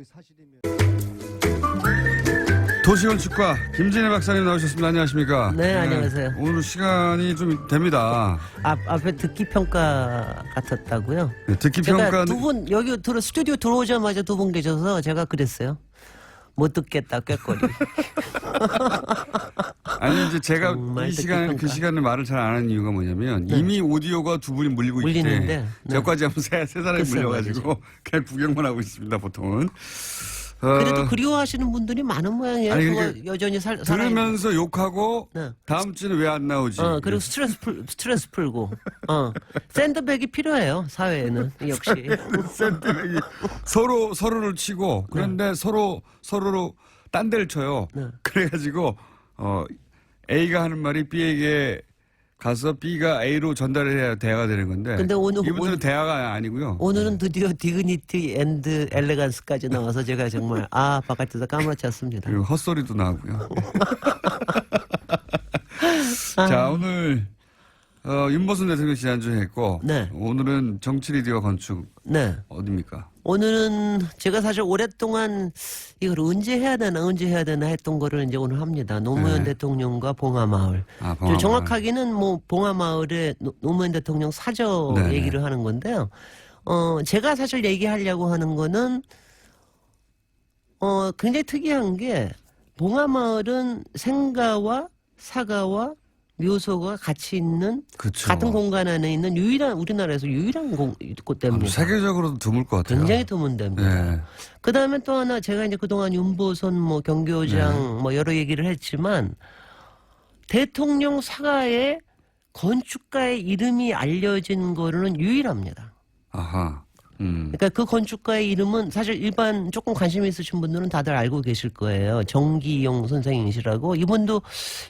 그 사실이면 도시건축가 김진애 박사님 나오셨습니다. 안녕하십니까? 네, 안녕하세요. 오늘 시간이 좀 됩니다. 앞, 앞에 듣기 평가 같았다고요? 네, 듣기 제가 평가 두분 여기 들어 스튜디오 들어오자마자 두 분 계셔서 제가 그랬어요. 못 듣겠다 꾀꼬리. 아니 이제 제가 정말 이 시간 그 평가. 시간에 말을 잘 안 하는 이유가 뭐냐면 이미 오디오가 두 분이 물리고 물리는데, 때문에 네. 저까지 하면 세, 세 사람이 글쎄 물려가지고 그냥 구경만 하고 있습니다 보통은. 어, 그래도 그리워하시는 분들이 많은 모양이에요. 아니, 그거 그러니까 여전히 살, 살아 들으면서 욕하고 네. 다음 주는 왜 안 나오지? 어, 그리고 스트레스 풀, 스트레스 풀고. 어. 샌드백이 필요해요, 사회에는. 역시. 샌드백이 서로 서로를 치고 네. 그런데 서로 서로로 딴 데를 쳐요. 그래가지고 어 A가 하는 말이 B에게 가서 B가 A로 전달을 해야 대화가 되는 건데. 근데 오늘- 이분들은 오늘- 대화가 아니고요. 오늘은 드디어 디그니티 앤드 엘레간스까지 나와서 제가 정말 아 바깥에서 까무러쳤습니다. 그리고 헛소리도 나오고요. 아. 자 오늘 어, 윤보선 대통령 지난주에 했고 네. 오늘은 정치 리디어 건축 네. 어디입니까? 오늘은 제가 사실 오랫동안 이걸 언제 해야 되나 언제 해야 되나 했던 거를 이제 오늘 합니다. 노무현 네. 대통령과 봉하마을. 아, 저 봉화마을. 정확하게는 뭐 봉하마을의 노- 노무현 대통령 사저 네. 얘기를 하는 건데요. 어 제가 사실 얘기하려고 하는 거는 어 굉장히 특이한 게 봉하마을은 생가와 사가와 묘소가 같이 있는 그쵸. 같은 공간 안에 있는 유일한 우리나라에서 유일한 공, 아, 곳대입니다. 세계적으로도 드물 것 같아요. 굉장히 드문 데입니다. 네. 그 다음에 또 하나 제가 이제 그동안 윤보선 뭐 경교장 네. 뭐 여러 얘기를 했지만 대통령 사가에 건축가의 이름이 알려진 거는 유일합니다. 아하. 음. 그러니까 그 건축가의 이름은 사실 일반 조금 관심 있으신 분들은 다들 알고 계실 거예요. 정기용 선생님이시라고 이분도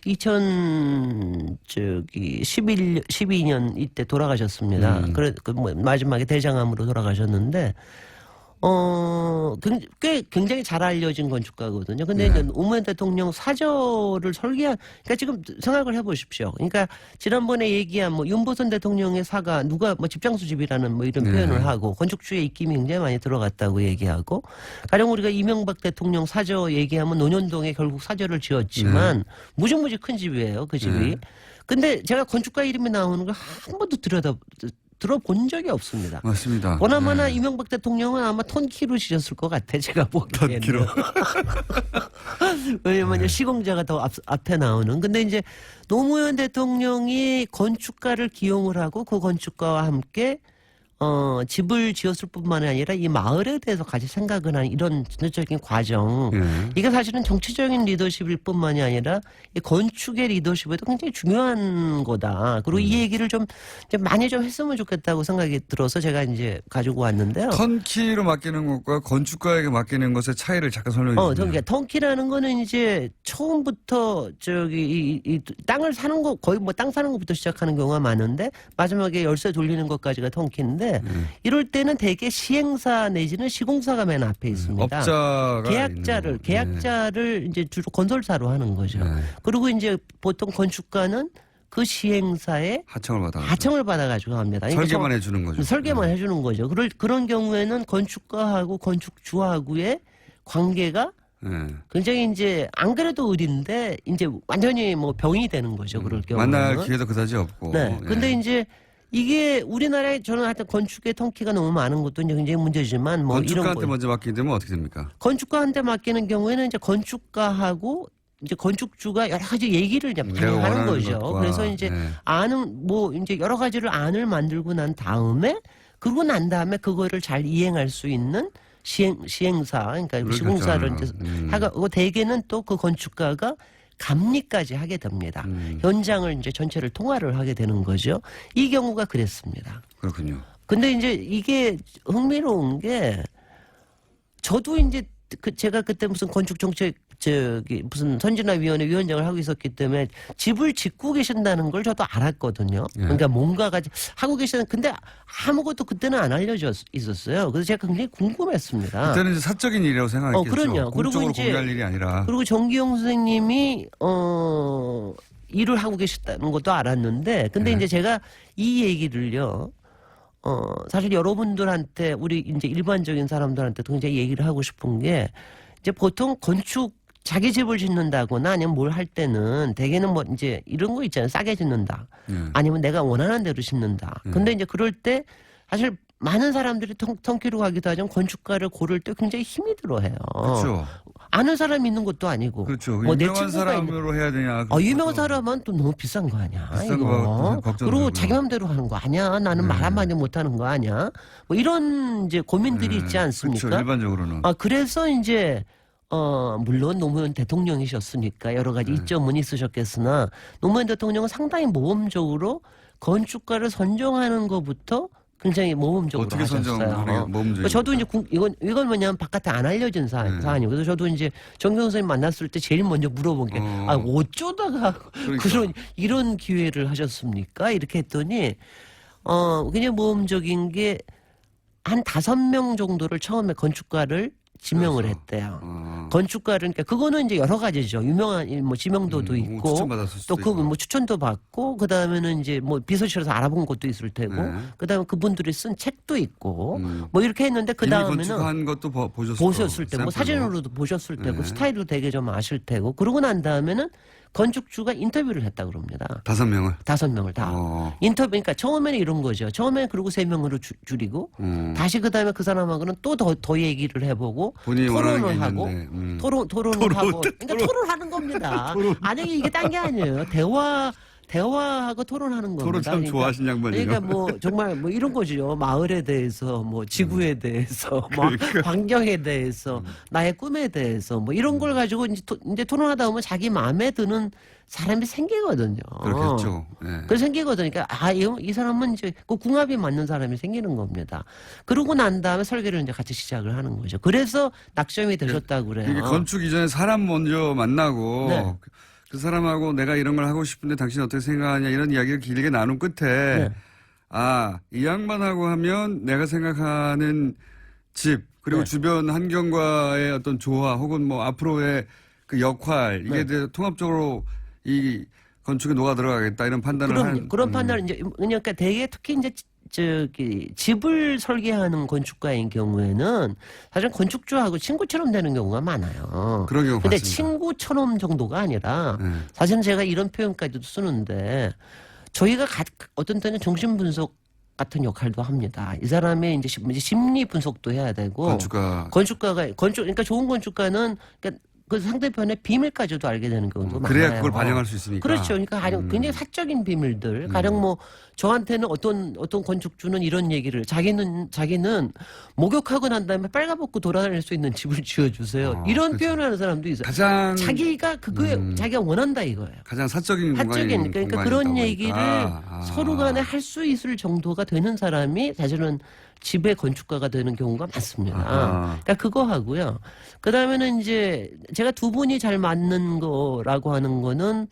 2000 저기 11 12년 이때 돌아가셨습니다. 음. 그래 그 뭐 마지막에 대장암으로 돌아가셨는데 어, 굉- 꽤 굉장히 잘 알려진 건축가거든요. 근데 네. 이제 노무현 대통령 사저를 설계한, 그러니까 지금 생각을 해보십시오. 그러니까 지난번에 얘기한 뭐 윤보선 대통령의 사가 누가 뭐 집장수 집이라는 뭐 이런 네. 표현을 하고 건축주의 입김이 굉장히 많이 들어갔다고 얘기하고 가령 우리가 이명박 대통령 사저 얘기하면 논현동에 결국 사저를 지었지만 무지무지 큰 집이에요. 그 집이. 네. 근데 제가 건축가 이름이 나오는 걸 한 번도 들여다 들어본 적이 없습니다. 맞습니다. 보나마나 네. 이명박 대통령은 아마 턴키로 지셨을 것 같아 제가 보기에는 턴키로. 왜냐면 시공자가 더 앞, 앞에 나오는 근데 이제 노무현 대통령이 건축가를 기용을 하고 그 건축가와 함께 어 집을 지었을 뿐만 아니라 이 마을에 대해서 같이 생각을 하는 이런 전체적인 과정 예. 이게 사실은 정치적인 리더십일 뿐만이 아니라 이 건축의 리더십에도 굉장히 중요한 거다. 그리고 음. 이 얘기를 좀 이제 많이 좀 했으면 좋겠다고 생각이 들어서 제가 이제 가지고 왔는데요. 턴키로 맡기는 것과 건축가에게 맡기는 것의 차이를 잠깐 설명해 어, 주세요. 그러니까 턴키라는 거는 이제 처음부터 저기 이, 이 땅을 사는 거 거의 뭐 땅 사는 것부터 시작하는 경우가 많은데 마지막에 열쇠 돌리는 것까지가 턴키인데 음. 이럴 때는 대개 시행사 내지는 시공사가 맨 앞에 있습니다. 업자가 계약자를 있는 거. 계약자를 이제 주로 건설사로 하는 거죠. 네. 그리고 이제 보통 건축가는 그 시행사에 하청을 받아. 하청을 받아가지고 합니다. 그러니까 설계만 저- 해주는 거죠. 설계만 해주는 거죠. 그럴 그런 경우에는 건축가하고 건축주하고의 관계가 네. 굉장히 이제 안 그래도 의리인데 이제 완전히 뭐 병이 되는 거죠. 그럴 경우는. 만날 기회도 그다지 없고. 네. 예. 근데 이제 이게 우리나라에 저는 하여튼 건축의 통키가 너무 많은 것도 이제 굉장히 문제지만 뭐 이런 건축가한테 거 먼저 맡기게 되면 어떻게 됩니까? 건축가한테 맡기는 경우에는 이제 건축가하고 이제 건축주가 여러 가지 얘기를 이제 많이 내가 하는 원하는 거죠. 것과, 그래서 이제 네. 아는 뭐 이제 여러 가지를 안을 만들고 난 다음에 그러고 난 다음에 그거를 잘 이행할 수 있는 시행 시행사 그러니까 시공사를 이제 거. 음. 하고 대개는 또 그 건축가가 감리까지 하게 됩니다. 음. 현장을 이제 전체를 통화를 하게 되는 거죠. 이 경우가 그랬습니다. 그렇군요. 근데 이제 이게 흥미로운 게 저도 이제 그 제가 그때 무슨 건축 정책 저기 무슨 선진화 위원회 위원장을 하고 있었기 때문에 집을 짓고 계신다는 걸 저도 알았거든요. 예. 그러니까 뭔가가 하고 계시는 근데 아무것도 그때는 안 알려져 있었어요. 그래서 제가 굉장히 궁금했습니다. 그때는 이제 사적인 일이라고 생각했겠죠. 어, 그럼요. 그리고 이제- 공개할 일이 아니라. 그리고 정기용 선생님이 어 일을 하고 계셨다는 것도 알았는데 근데 네. 이제 제가 이 얘기를요 어, 사실 여러분들한테 우리 이제 일반적인 사람들한테 굉장히 얘기를 하고 싶은 게 이제 보통 건축 자기 집을 짓는다거나 아니면 뭘 할 때는 대개는 뭐 이제 이런 거 있잖아요. 싸게 짓는다. 예. 아니면 내가 원하는 대로 짓는다. 음. 근데 이제 그럴 때 사실 많은 사람들이 통, 통키로 가기도 하지만 건축가를 고를 때 굉장히 힘이 들어해요. 그렇죠. 아는 사람이 있는 것도 아니고. 그렇죠. 뭐내 유명한 사람으로 해야 되냐. 어, 유명한 사람은 또 너무 비싼 거 아니야. 비싼 이거. 거. 그리고 자기 맘대로 하는 거 아니야. 나는 말 네. 한마디 못 하는 거 아니야. 뭐 이런 이제 고민들이 있지 않습니까? 그렇죠. 일반적으로는. 아, 그래서 이제, 어, 물론 노무현 대통령이셨으니까 여러 가지 네. 이점은 있으셨겠으나 노무현 대통령은 상당히 모험적으로 건축가를 선정하는 것부터 굉장히 모험적으로 어떻게 하셨어요. 게몸그 저도 이제 궁- 이건 이건 뭐냐면 바깥에 안 알려진 사, 네. 사안이고 그래서 저도 이제 정경 선생님 만났을 때 제일 먼저 물어본 게 어. 아 어쩌다가 그러니까. 그런 이런 기회를 하셨습니까? 이렇게 했더니 어 굉장히 모험적인 게 한 다섯 명 정도를 처음에 건축가를 지명을 그래서. 했대요. 어. 건축가를 그러니까 그거는 이제 여러 가지죠. 유명한 뭐 지명도도 음, 있고 추천받았을 수도 또그 있고. 뭐 추천도 받고 그 다음에는 이제 뭐 비서실에서 알아본 것도 있을 테고 네. 그 다음에 그분들이 쓴 책도 있고 음. 뭐 이렇게 했는데 그 다음에는 건축한 것도 보- 보셨을 보셨을 때 뭐. 사진으로도 보셨을 테고 네. 스타일도 되게 좀 아실 테고 그러고 난 다음에는 건축주가 인터뷰를 했다 그럽니다. 다섯 명을. 다섯 명을 다. 어. 인터뷰, 그러니까 처음에는 이런 거죠. 처음에 그리고 세 명으로 주- 줄이고 음. 다시 그 다음에 그 사람하고는 또 더 더 얘기를 해보고 토론을 하고. 음. 토론 토론을 토론, 하고 그러니까 토론하는 겁니다. 아니 이게 딴 게 아니에요. 대화 대화하고 토론하는 겁니다. 토론 참 그러니까 좋아하신 양반이요. 그러니까 뭐 정말 뭐 이런 거죠. 마을에 대해서 뭐 지구에 대해서 뭐 음. 그러니까. 음. 환경에 대해서 나의 꿈에 대해서 뭐 이런 걸 가지고 이제, 토, 이제 토론하다 보면 자기 마음에 드는 사람이 생기거든요. 그렇겠죠. 예. 그 생기거든요. 그러니까 아, 이, 이 사람은 이제 그 궁합이 맞는 사람이 생기는 겁니다. 그러고 난 다음에 설계를 이제 같이 시작을 하는 거죠. 그래서 낙점이 되셨다고 그래요. 이게 건축 이전에 사람 먼저 만나고 네. 그 사람하고 내가 이런 걸 하고 싶은데 당신 어떻게 생각하냐 이런 이야기를 길게 나눈 끝에 네. 아, 이 양반하고 하면 내가 생각하는 집 그리고 네. 주변 환경과의 어떤 조화 혹은 뭐 앞으로의 그 역할 이게 네. 통합적으로 이 건축에 녹아 들어가겠다 이런 판단을 그럼 한 그런 음. 판단을 이제 그러니까 대개 특히 이제 저기 집을 설계하는 건축가인 경우에는 사실 건축주하고 친구처럼 되는 경우가 많아요. 그런 경우 근데 봤습니다. 친구처럼 정도가 아니라 네. 사실은 제가 이런 표현까지도 쓰는데 저희가 가- 어떤 때는 정신 분석 같은 역할도 합니다. 이 사람의 이제 심- 심리 분석도 해야 되고 건축가 건축가가 건축 그러니까 좋은 건축가는 그러니까 그 상대편의 비밀까지도 알게 되는 경우도 많아요. 그래야 그걸 반영할 수 있으니까 그렇죠. 그러니까 가령 음. 굉장히 사적인 비밀들. 가령 뭐 저한테는 어떤 어떤 건축주는 이런 얘기를 자기는 자기는 목욕하고 난 다음에 빨가벗고 돌아다닐 수 있는 집을 지어주세요. 어, 이런 그렇죠. 표현하는 사람도 있어요. 가장 자기가 그거에 음. 자기가 원한다 이거예요. 가장 사적인 사적인 그러니까 그런 얘기를. 아. 서로 간에 할 수 있을 정도가 되는 사람이 사실은 집의 건축가가 되는 경우가 많습니다. 아하. 그러니까 그거 하고요. 그 다음에는 이제 제가 두 분이 잘 맞는 거라고 하는 거는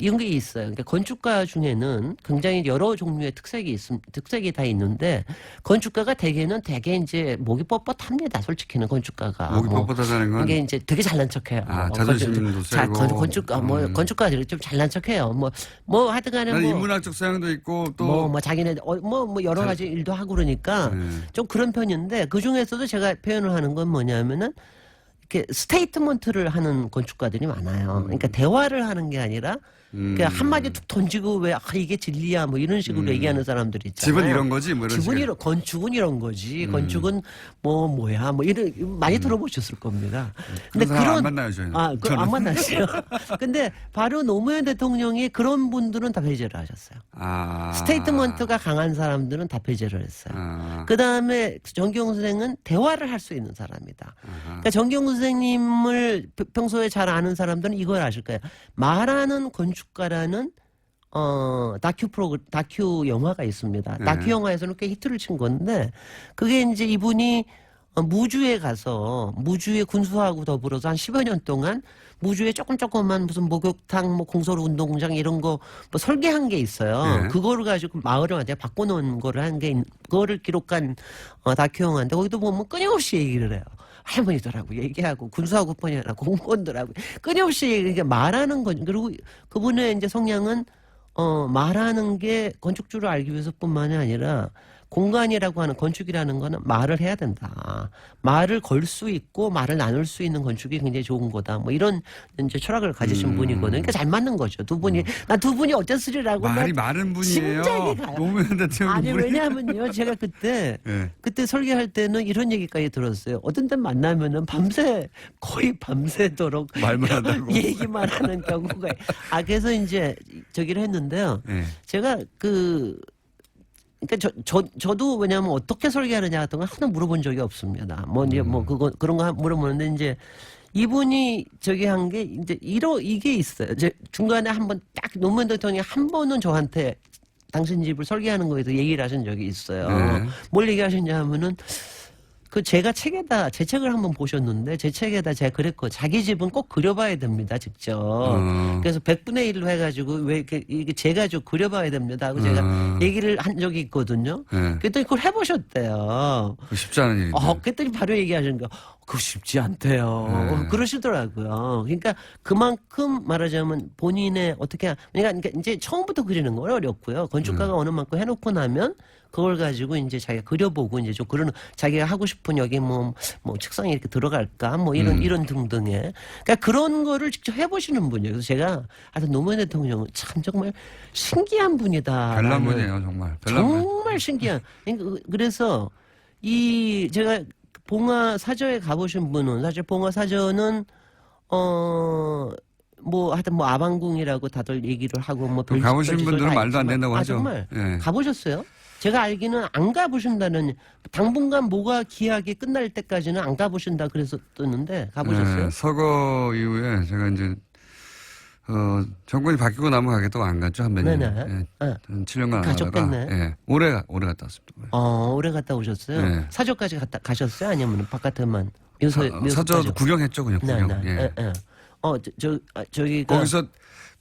이런 게 있어요. 그러니까 건축가 중에는 굉장히 여러 종류의 특색이 있, 특색이 다 있는데 건축가가 대개는 대개 이제 목이 뻣뻣합니다. 솔직히는 건축가가. 목이 뭐 뻣뻣하다는 건 이게 이제 되게 잘난 척해요. 아, 뭐 자존심도 건축- 자, 세고. 건, 건축가 뭐 음. 건축가들이 좀 잘난 척해요. 뭐뭐 하여튼간에 뭐 인문학적 소양도 있고 또 뭐, 뭐 자기네 어, 뭐, 뭐 여러 잘- 가지 일도 하고 그러니까 네. 좀 그런 편인데 그 중에서도 제가 표현을 하는 건 뭐냐면은 이렇게 스테이트먼트를 하는 건축가들이 많아요. 그러니까 대화를 하는 게 아니라 음. 그냥 한마디 툭 던지고 왜 아, 이게 진리야 뭐 이런 식으로 음. 얘기하는 사람들이 있잖아요. 집은 이런 거지 뭐 이런 집은. 이런 건축은 이런 거지. 음. 건축은 뭐 뭐야 뭐 이런 많이 들어보셨을 겁니다. 그런 사람 안 만나요 저희는. 아, 그, 저는. 안 만났어요. 근데 바로 노무현 대통령이 그런 분들은 다 배제를 하셨어요. 아. 스테이트먼트가 강한 사람들은 다 배제를 했어요. 아. 그 다음에 정경 선생은 대화를 할 수 있는 사람이다. 그러니까 정경 선생님을 평- 평소에 잘 아는 사람들은 이걸 아실 거예요. 말하는 건축 가라는 어 다큐 프로 다큐 영화가 있습니다. 네. 다큐 영화에서는 꽤 히트를 친 건데 그게 이제 이분이 어, 무주에 가서 무주의 군수하고 더불어서 한 10여 년 동안 무주에 조금 조금만 무슨 목욕탕, 뭐 공설 운동장 이런 거 뭐 설계한 게 있어요. 네. 그거를 가지고 마을을 완전히 바꿔놓은 거를 한 게, 있- 그거를 기록한 어, 다큐 영화인데 거기도 보면 끊임없이 얘기를 해요. 할머니들하고 얘기하고 군수하고 뻔이나 공무원들하고 끊임없이 얘기, 말하는 건 그리고 그분의 이제 성향은 어 말하는 게 건축주를 알기 위해서뿐만이 아니라 공간이라고 하는 건축이라는 거는 말을 해야 된다. 말을 걸 수 있고 말을 나눌 수 있는 건축이 굉장히 좋은 거다. 뭐 이런 이제 철학을 가지신 음. 분이거든요. 그러니까 잘 맞는 거죠. 두 분이 나 두 분이 어쩌으리라고 말이 많은 분이에요. 가요. 노무현 아니. 왜냐하면요 제가 그때 예. 그때 설계할 때는 이런 얘기까지 들었어요. 어떤 때 만나면은 밤새 거의 밤새도록 말만 한다고. 얘기만 하는 경우가 아 그래서 이제 저기를 했는데요. 예. 제가 그 그러니까 저, 저 저도 왜냐하면 어떻게 설계하느냐 같은 걸 하나 물어본 적이 없습니다. 뭐 이제 음. 뭐 그거 그런 거 물어보는데 이제 이분이 저기 한 게 이제 이러 이게 있어요. 이제 중간에 한번 딱 노무현 대통령이 한 번은 저한테 당신 집을 설계하는 거에 대해서 얘기를 하신 적이 있어요. 네. 뭘 얘기하셨냐 하면은 그 제가 책에다 제 책을 한번 보셨는데 제 책에다 제가 그랬고 자기 집은 꼭 그려봐야 됩니다 직접. 어. 그래서 100분의 1로 해가지고 왜 이렇게 이게 제가 좀 그려봐야 됩니다 하고 제가 어. 얘기를 한 적이 있거든요. 예. 그랬더니 그걸 해보셨대요. 그거 쉽지 않은 일인데. 어, 그랬더니 바로 얘기하시는 거, 그거 쉽지 않대요. 네. 그러시더라고요. 그러니까 그만큼 말하자면 본인의 어떻게, 하- 그러니까 이제 처음부터 그리는 건 어렵고요. 음. 건축가가 어느 만큼 해놓고 나면 그걸 가지고 이제 자기가 그려보고 이제 좀 그러는 자기가 하고 싶은 여기 뭐, 뭐 책상에 이렇게 들어갈까 뭐 이런, 음. 이런 등등의. 그러니까 그런 거를 직접 해보시는 분이에요. 그래서 제가 하여튼 노무현 대통령은 참 정말 신기한 분이다. 별난 분이에요 정말. 별난 분. 정말 신기한. 그러니까 그래서 이 제가 봉화 사저에 가보신 분은 사실 봉화 사저는 어. 뭐 하여튼 뭐 아방궁이라고 다들 얘기를 하고 뭐 별- 가보신 분들은 다 말도 안 된다고 아, 하죠. 정말 예. 가보셨어요? 제가 알기는 안 가보신다는 당분간 뭐가 기약이 끝날 때까지는 안 가보신다 그랬었는데 가보셨어요? 예, 서거 이후에 제가 이제 어, 정권이 바뀌고 나면 가겠다고 안 갔죠 한 몇 년. 네네. 예. 한 7년간 안 가셨겠네. 예, 올해 가- 올해 갔다 왔습니다. 올해. 어 오래 갔다 오셨어요? 네. 사저까지 갔다 가셨어요? 아니면 바깥에만 묘소 어, 묘소까지? 사저 구경했죠 그냥 네, 구경. 네, 예. 예, 예. 어, 저, 저 아, 저기가 거기서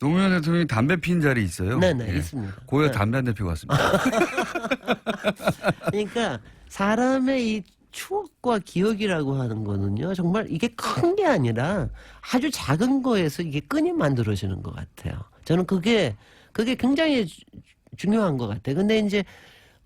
노무현 대통령이 담배 피는 자리 있어요. 네, 네, 예. 있습니다. 고에 네. 담배 한 대 피고 왔습니다. 그러니까 사람의 이 추억과 기억이라고 하는 거는요, 정말 이게 큰 게 아니라 아주 작은 거에서 이게 끈이 만들어지는 것 같아요. 저는 그게 그게 굉장히 주- 중요한 것 같아요. 근데 이제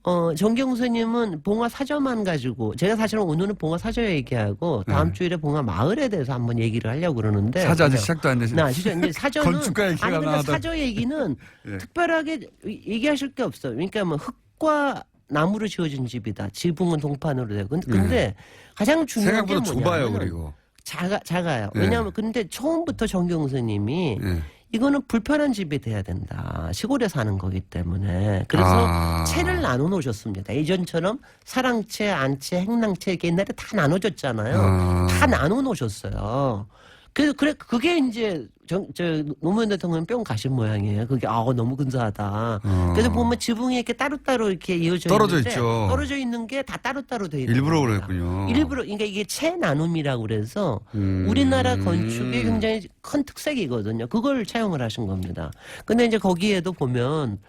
어, 정경수님은 봉화 사저만 가지고, 제가 사실은 오늘은 봉화 사저 얘기하고, 다음 네. 주일에 봉화 마을에 대해서 한번 얘기를 하려고 그러는데. 사저 아직 시작도 안 되신. 나 진짜 이제 사저는 건축가 얘기가 아니 근데 나와도- 사저 얘기는 예. 특별하게 얘기하실 게 없어요. 그러니까 뭐 흙과 나무로 지어진 집이다. 지붕은 동판으로 되고. 근데, 근데 가장 중요한 게 생각보다 좁아요 뭐냐면 그리고. 작아 작아요. 예. 왜냐하면 근데 처음부터 정경수님이 예. 이거는 불편한 집이 돼야 된다. 시골에 사는 거기 때문에 그래서 아. 채를 나눠 놓으셨습니다. 예전처럼 사랑채, 안채, 행랑채 이게 옛날에 다 나눠졌잖아요. 아. 다 나눠 놓으셨어요. 그래서 그래 그게 이제 정, 저 노무현 대통령 뿅 가신 모양이에요. 그게 아 너무 근사하다. 어. 그래서 보면 지붕이 이렇게 따로따로 이렇게 이어져 떨어져 있는데 있죠. 떨어져 있는 게 다 따로따로 돼 있는 일부러 겁니다. 그랬군요. 일부러 그러니까 이게 채 나눔이라고 그래서 음. 우리나라 건축의 굉장히 큰 특색이거든요. 그걸 차용을 하신 겁니다. 근데 이제 거기에도 보면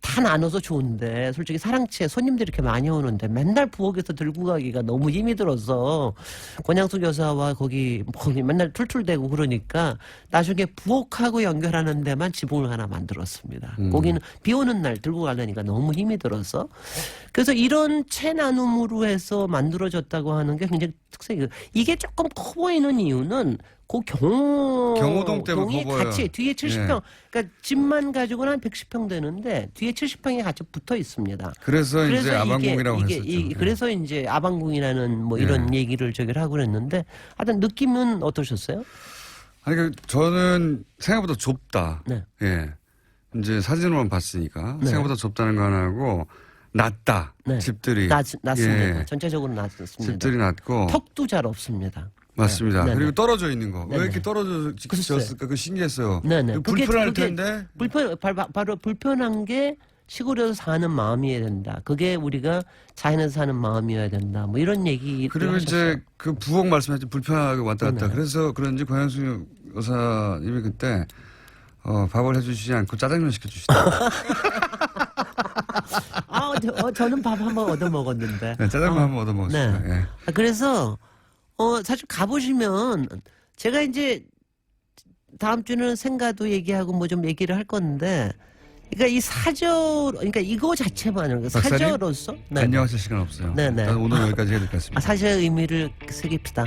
다 나눠서 좋은데 솔직히 사랑채 손님들이 이렇게 많이 오는데 맨날 부엌에서 들고 가기가 너무 힘이 들어서 권양숙 여사와 거기 거기 맨날 툴툴대고 그러니까 나중에 부엌하고 연결하는 데만 지붕을 하나 만들었습니다. 음. 거기는 비 오는 날 들고 가려니까 너무 힘이 들어서 그래서 이런 채 나눔으로 해서 만들어졌다고 하는 게 굉장히 특색이에요. 이게 조금 커 보이는 이유는 그 경호 경호동 때문에 동이 커 보여요. 같이 뒤에 70평 그러니까 집만 가지고는 한 110평 되는데 뒤에 70평이 같이 붙어 있습니다. 그래서, 이제 아방궁이라고 이게, 했었죠. 이- 예. 그래서 이제 아방궁이라는 뭐 이런 얘기를 저기를 하고 그랬는데 하여튼 느낌은 어떠셨어요? 아니 그 저는 생각보다 좁다. 네. 예. 이제 사진으로만 봤으니까 네. 생각보다 좁다는 거 하나고 낮다. 네. 집들이 낮, 낮습니다. 예. 전체적으로 낮습니다. 집들이 낮고 턱도 잘 없습니다. 맞습니다. 네, 네, 그리고 네. 떨어져 있는 거. 네, 왜 이렇게 네. 떨어져 글쎄요. 지었을까? 그 신기했어요. 네네. 그 불편할 그게 텐데. 불편 바, 바, 바로 불편한 게 시골에서 사는 마음이어야 된다. 그게 우리가 자연에서 사는 마음이어야 된다. 뭐 이런 얘기 그리고 이제 그 부엌 말씀하신 불편하게 왔다 갔다. 네네. 그래서 그런지 권영수 여사님이 그때 어, 밥을 해주시지 않고 짜장면 저, 어, 저는 밥 한 번 얻어 먹었는데. 네, 짜장면 아, 한번 얻어 먹었습니다. 네. 예. 아, 그래서 어 사실 가보시면 제가 이제 다음 주는 생가도 얘기하고 뭐 좀 얘기를 할 건데 그러니까 이 사저, 그러니까 이거 자체만으로 박사님? 사저로서 네. 안녕하실 시간 없어요. 네, 네. 일단 오늘 여기까지 해야 될 것 아, 같습니다. 사저의 의미를 새깁시다.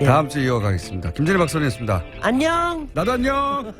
예. 다음 주에 이어가겠습니다. 김진일 박사님이었습니다. 안녕. 나도 안녕.